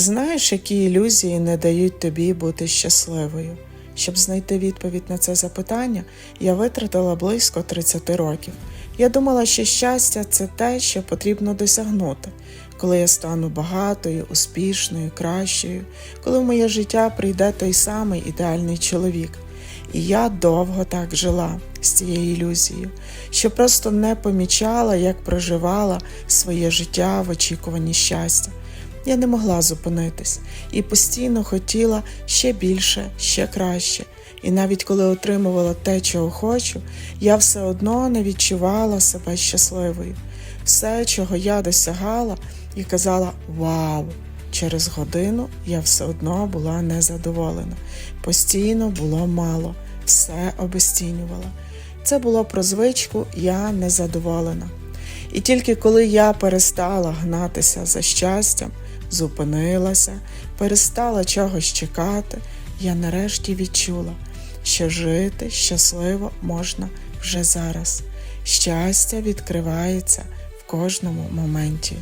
Знаєш, які ілюзії не дають тобі бути щасливою? Щоб знайти відповідь на це запитання, я витратила близько 30 років. Я думала, що щастя це те, що потрібно досягнути, коли я стану багатою, успішною, кращою, коли в моє життя прийде той самий ідеальний чоловік. І я довго так жила з цією ілюзією, що просто не помічала, як проживала своє життя в очікуванні щастя. Я не могла зупинитись і постійно хотіла ще більше, ще краще. І навіть коли отримувала те, чого хочу, я все одно не відчувала себе щасливою. Все, чого я досягала, і казала Вау! Через годину я все одно була незадоволена. Постійно було мало, все обесцінювала. Це було про звичку я незадоволена. І тільки коли я перестала гнатися за щастям, зупинилася, перестала чогось чекати, я нарешті відчула, що жити щасливо можна вже зараз. Щастя відкривається в кожному моменті.